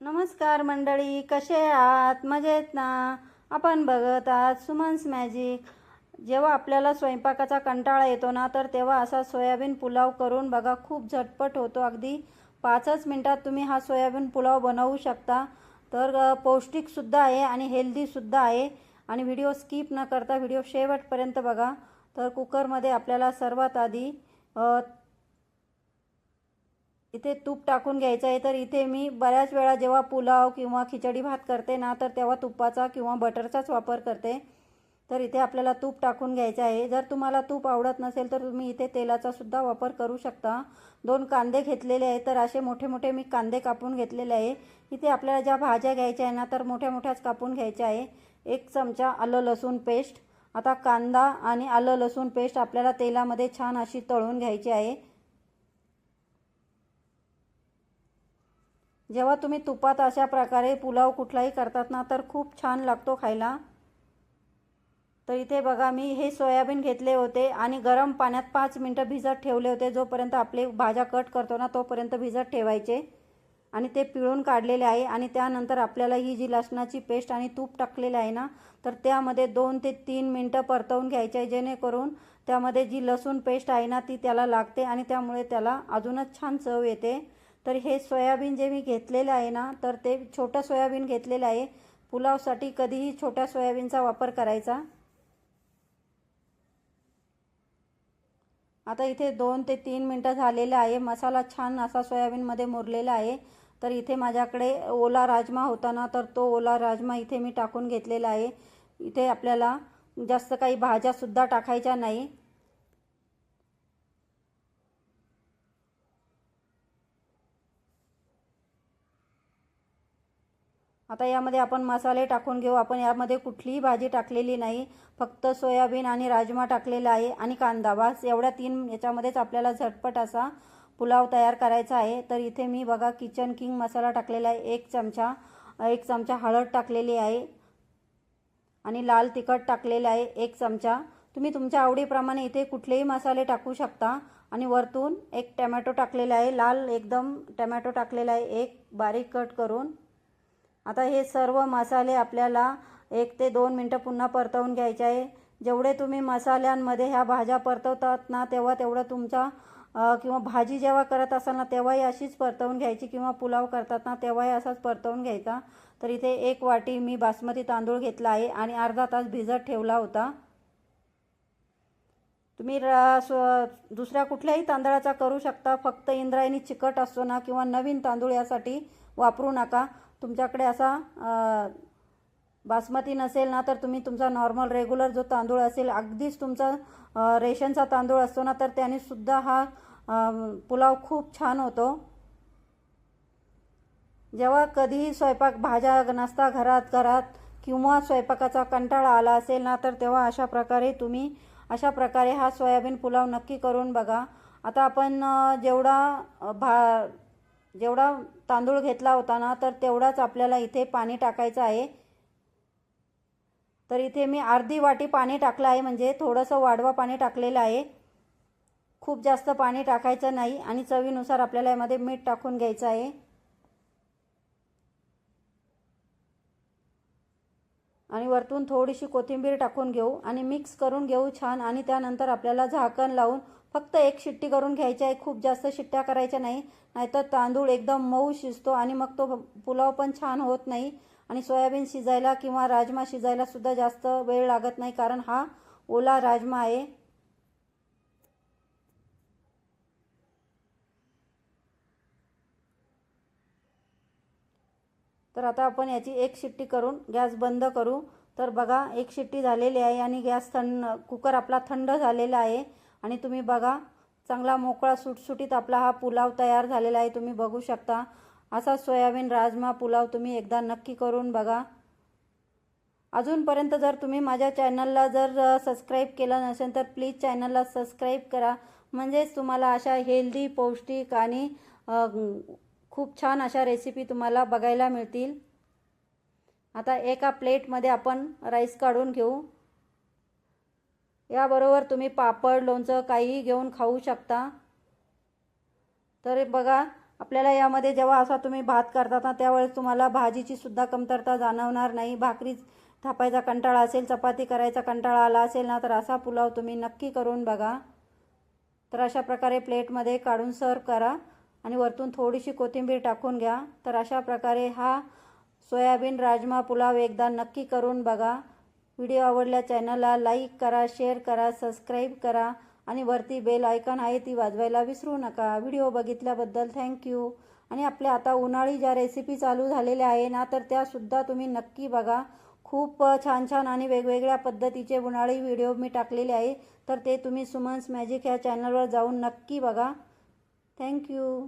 नमस्कार मंडळी कसे आहात? मजेत ना? आपण बघत आहात सुमन्स मॅजिक. जेव्हा आपल्याला स्वयंपाकाचा कंटाळा येतो ना तर तेव्हा असा सोयाबीन पुलाव करून बघा खूप झटपट होतो. अगदी पाचच मिनटात तुम्ही हा सोयाबीन पुलाव बनवू शकता. तर पौष्टिकसुद्धा आहे आणि हेल्दीसुद्धा आहे. आणि व्हिडिओ स्किप न करता व्हिडिओ शेवटपर्यंत बघा. तर कुकरमध्ये आपल्याला सर्वात आधी इथे तूप टाकून घ्यायचं आहे. तर इथे मी बऱ्याच वेळा जेव्हा पुलाव किंवा खिचडी भात करते ना तर तेव्हा तुपाचा किंवा बटरचाच वापर करते. तर इथे आपल्याला तूप टाकून घ्यायचं आहे. जर तुम्हाला तूप आवडत नसेल तर तुम्ही इथे तेलाचा सुद्धा वापर करू शकता. दोन कांदे घेतलेले आहे तर असे मोठे मोठे मी कांदे कापून घेतलेले आहे. इथे आपल्याला ज्या भाज्या घ्यायच्या आहे ना तर मोठ्या मोठ्याच कापून घ्यायच्या आहे. एक चमचा आलं लसूण पेस्ट. आता कांदा आणि आलं लसूण पेस्ट आपल्याला तेलामध्ये छान अशी तळून घ्यायची आहे. जेव्हा तुम्ही तुपात अशा प्रकारे पुलाव कुठलाही करतात ना तर खूप छान लागतो खायला. तर इथे बघा मी हे सोयाबीन घेतले होते आणि गरम पाण्यात पाच मिनटं भिजत ठेवले होते. जोपर्यंत आपले भाज्या कट करतो ना तोपर्यंत भिजत ठेवायचे. आणि ते पिळून काढलेले आहे आणि त्यानंतर आपल्याला ही जी लसणाची पेस्ट आणि तूप टाकलेले आहे ना तर त्यामध्ये दोन ते तीन मिनटं परतवून घ्यायचे आहे. जेणेकरून त्यामध्ये जी लसूण पेस्ट आहे ना ती त्याला लागते आणि त्यामुळे त्याला अजूनच छान चव येते. तर हे सोयाबीन जे मी घेतलेलं आहे ना तर ते छोटं सोयाबीन घेतलेलं आहे. पुलावसाठी कधीही छोट्या सोयाबीनचा वापर करायचा. आता इथे दोन ते तीन मिनटं झालेलं आहे. मसाला छान असा सोयाबीनमध्ये मुरलेला आहे. तर इथे माझ्याकडे ओला राजमा होता ना तर तो ओला राजमा इथे मी टाकून घेतलेला आहे. इथे आपल्याला जास्त काही भाज्यासुद्धा टाकायच्या नाही. आता यामध्ये आपण मसाले टाकून घेऊ. आपण यामध्ये कुठलीही भाजी टाकलेली नाही. फक्त सोयाबीन आणि राजमा टाकलेला आहे आणि कांदा. बस एवढ्या तीन याच्यामध्येच आपल्याला झटपट असा पुलाव तयार करायचा आहे. तर इथे मी बघा किचन किंग मसाला टाकलेला आहे. एक चमचा एक चमचा हळद टाकलेली आहे. आणि लाल तिखट टाकलेलं आहे. एक चमचा. तुम्ही तुमच्या आवडीप्रमाणे इथे कुठलेही मसाले टाकू शकता. आणि वरतून एक टमॅटो टाकलेला आहे. लाल एकदम टमॅटो टाकलेला आहे. एक बारीक कट करून. आता हे सर्व मसाले आपल्याला एक ते दोन मिनटं पुन्हा परतवून घ्यायचे आहे. जेवढे तुम्ही मसाल्यांमध्ये ह्या भाज्या परतवतात ना तेव्हा तेवढं तुमचा किंवा भाजी जेव्हा करत असाल ना तेव्हाही अशीच परतवून घ्यायची किंवा पुलाव करतात ना तेव्हाही असाच परतवून घ्यायचा. तर इथे एक वाटी मी बासमती तांदूळ घेतला आहे आणि अर्धा तास भिजत ठेवला होता. तुम्ही र स्व दुसऱ्या कुठल्याही तांदळाचा करू शकता. फक्त इंद्रायणी चिकट असतो ना किंवा नवीन तांदूळ यासाठी वापरू नका. तुमच्याकडे असा बासमती नसेल ना तर तुम्ही तुमचा नॉर्मल रेग्युलर जो तांदूळ असेल अगदीच तुमचा रेशनचा तांदूळ असतो ना तर त्याने सुद्धा हा पुलाव खूप छान होतो. जेव्हा कधीही स्वयंपाक भाज्या नसता घरात घरात किंवा स्वयंपाकाचा कंटाळा आला असेल ना तर तेव्हा अशा प्रकारे तुम्ही अशा प्रकारे हा सोयाबीन पुलाव नक्की करून बघा. आता आपण जेवढा भा जेवढा तांदूळ घेतला होता ना तर तेवढाच आपल्याला इथे पाणी टाकायचं आहे. तर इथे मी अर्धी वाटी पाणी टाकलं आहे म्हणजे थोडंसं वाढवा पाणी टाकलेलं आहे. खूप जास्त पाणी टाकायचं नाही आणि चवीनुसार आपल्याला यामध्ये मीठ टाकून घ्यायचं आहे. आणि वरतून थोडीशी कोथिंबीर टाकून घेऊ आणि मिक्स करून घेऊ छान. आणि त्यानंतर आपल्याला झाकण लावून फक्त एक शिट्टी करून घ्यायची आहे खूप जास्त शिट्ट्या करायच्या नाही. नाहीतर तांदूळ एकदम मऊ शिजतो आणि मग तो पुलाव पण छान होत नाही. आणि सोयाबीन शिजायला किंवा राजमा शिजायला सुद्धा जास्त वेळ लागत नाही कारण हा ओला राजमा आहे. तर आता आपण याची एक शिट्टी करून गॅस बंद करू. तर बघा एक शिट्टी झालेली आहे आणि गॅस थंड कुकर आपला थंड झालेला आहे. आणि तुम्ही बघा चांगला मोकळा सुटसुटीत आपला हा पुलाव तयार झालेला आहे तुम्ही बघू शकता. असा सोयाबीन राजमा पुलाव तुम्ही एकदा नक्की करून बघा. अजूनपर्यंत जर तुम्ही माझ्या चॅनलला जर सबस्क्राईब केलं नसेल तर प्लीज चॅनलला सबस्क्राईब करा. म्हणजेच तुम्हाला अशा हेल्दी पौष्टिक आणि खूप छान अशा रेसिपी तुम्हाला बघायला मिळतील. आता एका प्लेटमध्ये आपण राईस काढून घेऊ. याबरोबर तुम्ही पापड लोणचं काहीही घेऊन खाऊ शकता. तर बघा आपल्याला यामध्ये जेव्हा असा तुम्ही भात करतात ना त्यावेळेस तुम्हाला भाजीची सुद्धा कमतरता जाणवणार नाही. भाकरी थापायचा कंटाळा असेल चपाती करायचा कंटाळा आला असेल ना तर असा पुलाव तुम्ही नक्की करून बघा. तर अशा प्रकारे प्लेटमध्ये काढून सर्व करा आणि वरतून थोडीशी कोथिंबीर टाकून घ्या. तर अशा प्रकारे हा सोयाबीन राजमा पुलाव एकदा नक्की करून बघा. व्हिडिओ आवडल्या चॅनलला लाईक करा शेअर करा सबस्क्राईब करा आणि वरती बेल आयकॉन आहे ती वाजवायला विसरू नका. व्हिडिओ बघितल्याबद्दल थँक्यू आणि आपल्या आता उन्हाळी ज्या रेसिपी चालू झालेल्या आहे ना तर त्यासुद्धा तुम्ही नक्की बघा. खूप छान छान आणि वेगवेगळ्या पद्धतीचे उन्हाळी व्हिडिओ मी टाकलेले आहे. तर ते तुम्ही सुमन्स मॅजिक ह्या चॅनलवर जाऊन नक्की बघा. थँक्यू